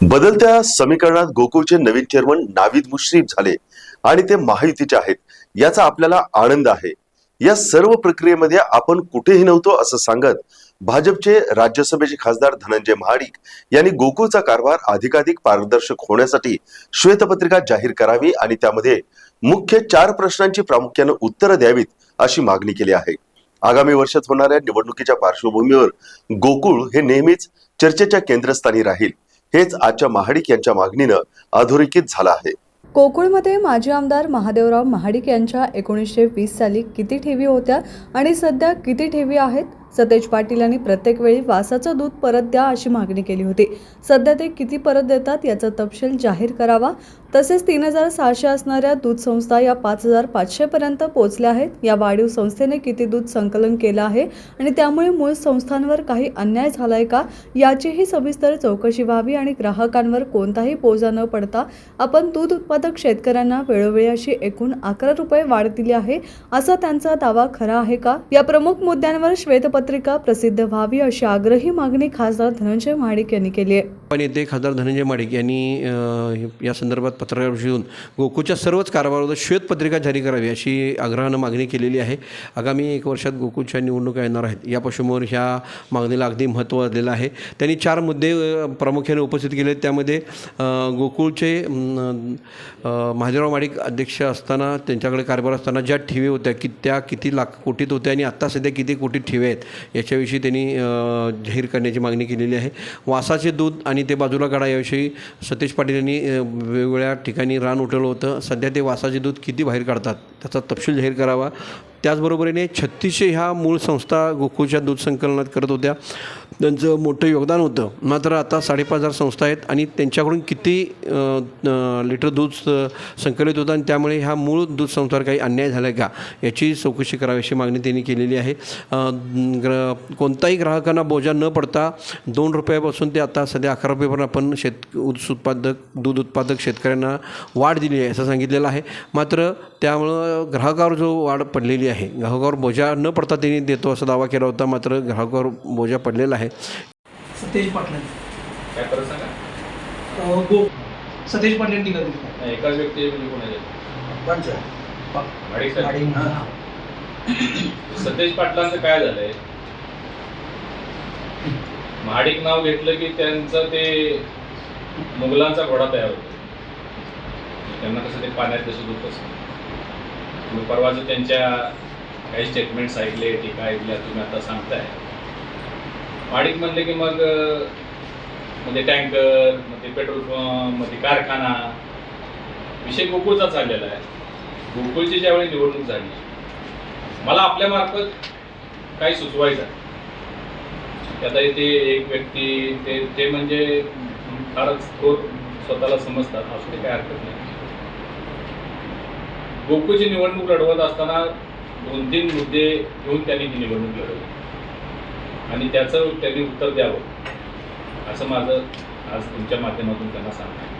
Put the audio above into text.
बदलत्या समीकरणात गोकुळचे नवीन चेअरमन नावीद मुश्रीफ झाले आणि ते महायुतीचे आहेत. याचा आपल्याला आनंद आहे. या सर्व प्रक्रियेमध्ये आपण कुठेही नव्हतो असं सांगत भाजपचे राज्यसभेचे खासदार धनंजय महाडिक यांनी गोकुळचा कारभार अधिकाधिक पारदर्शक होण्यासाठी श्वेतपत्रिका जाहीर करावी आणि त्यामध्ये मुख्य चार प्रश्नांची प्रामुख्यानं उत्तरं द्यावीत अशी मागणी केली आहे. आगामी वर्षात होणाऱ्या निवडणुकीच्या पार्श्वभूमीवर गोकुळ हे नेहमीच चर्चेच्या केंद्रस्थानी राहील. हेच आजच्या महाडिक यांच्या मागणीनं अधोरेखित झालं आहे. कोकुळमध्ये माजी आमदार महादेवराव महाडिक यांच्या एकोणीसशे वीस साली किती ठेवी होत्या आणि सध्या किती ठेवी आहेत? सतेज पाटील यांनी प्रत्येक वेळी वासाचं दूध परत द्या अशी मागणी केली होती. सध्या ते किती परत देतात याचा तपशील जाहीर करावा. तसेच तीन हजार सहाशे असणाऱ्या दूध संस्था या पाच हजार पाचशेपर्यंत पोहोचल्या आहेत. या वाढीव संस्थेने किती दूध संकलन केलं आहे आणि त्यामुळे मूळ संस्थांवर काही अन्याय झालाय का? याचीही सविस्तर चौकशी व्हावी आणि ग्राहकांवर कोणताही बोजा न पडता आपण दूध उत्पादक शेतकऱ्यांना वेळोवेळी अशी एकूण अकरा रुपये वाढ दिली आहे असा त्यांचा दावा खरा आहे का? या प्रमुख मुद्द्यांवर पत्रिका प्रसिद्ध व्हावी अशी आग्रही मागणी खासदार धनंजय महाडिक यांनी केली आहे. पण येथे खासदार धनंजय महाडिक यांनी या संदर्भात पत्रकार घेऊन गोकुळच्या सर्वच कारभारावर श्वेतपत्रिका जारी करावी अशी आग्रहानं मागणी केलेली आहे. आगामी एक वर्षात गोकुळच्या निवडणुका येणार आहेत. या पार्श्वभूमीवर ह्या मागणीला अगदी महत्त्व असलेलं आहे. त्यांनी चार मुद्दे प्रामुख्याने उपस्थित केले आहेत. त्यामध्ये गोकुळचे अम, महादेवराव माडिक अध्यक्ष असताना त्यांच्याकडे कारभार असताना ज्या ठेवी होत्या की त्या किती लाख कोटीत होत्या आणि आत्ता सध्या किती कोटीत ठेवी आहेत याच्याविषयी त्यांनी जाहीर करण्याची मागणी केलेली आहे. वासाचे दूध आणि ते बाजूला काढा याविषयी सतीश पाटील यांनी वेगवेगळ्या ठिकाणी रान उठवलं होतं. सध्या ते वासाचे दूध किती बाहेर काढतात त्याचा तपशील जाहीर करावा. त्याचबरोबरीने छत्तीसशे ह्या मूळ संस्था गोकुळच्या दूध संकलनात करत होत्या. त्यांचं मोठं योगदान होतं. मात्र आता साडेपाच हजार संस्था आहेत आणि त्यांच्याकडून किती लिटर दूध संकलित होतं आणि त्यामुळे ह्या मूळ दूध संस्थावर काही अन्याय झाला आहे का? याची चौकशी करावी अशी मागणी त्यांनी केलेली आहे. ग्र कोणताही ग्राहकांना बोजा न पडता दोन रुपयापासून ते आता सध्या अकरा रुपयेपर्यंत आपण शेत ऊस उत्पादक दूध उत्पादक शेतकऱ्यांना वाढ दिली आहे असं सांगितलेलं आहे. मात्र त्यामुळं ग्राहकावर जो वाढ पडलेली आहे ग्राहकावर बोजा न पडता त्यांनी देतो असा दावा केला होता मात्र ग्राहकावर बोजा पडलेला आहे. सतेज पाटलां काय परत सांगा? अं, गो सतेज पाटलांनी एकाच व्यक्ती म्हणजे हां. सतेज पाटलांचं काय झालंय? महाडिक नाव घेतलं की त्यांचं ते मुघलांचा घोडा तयार होतो. त्यांना कसं ते पाण्यात जसं दूध असतं परवाचं त्यांच्या काही स्टेटमेंट्स ऐकले टीका ऐकल्या तुम्ही आता सांगताय. महाडिक म्हणले की मग म्हणजे टँकरमध्ये पेट्रोल पंपमध्ये कारखाना. विषय गोकुळचा चाललेला आहे. गोकुळची ज्यावेळी निवडणूक झाली मला आपल्या मार्फत काही सुचवायचं आता इथे एक व्यक्ती ते ते म्हणजे फारच थोर स्वतःला समजतात असं ते काय हरकत नाही. गोकुळची निवडणूक लढवत असताना दोन तीन मुद्दे घेऊन त्यांनी ही निवडणूक लढवली. आणि त्याचं त्यांनी उत्तर द्यावं असं माझं आज तुमच्या माध्यमातून त्यांना सांगणं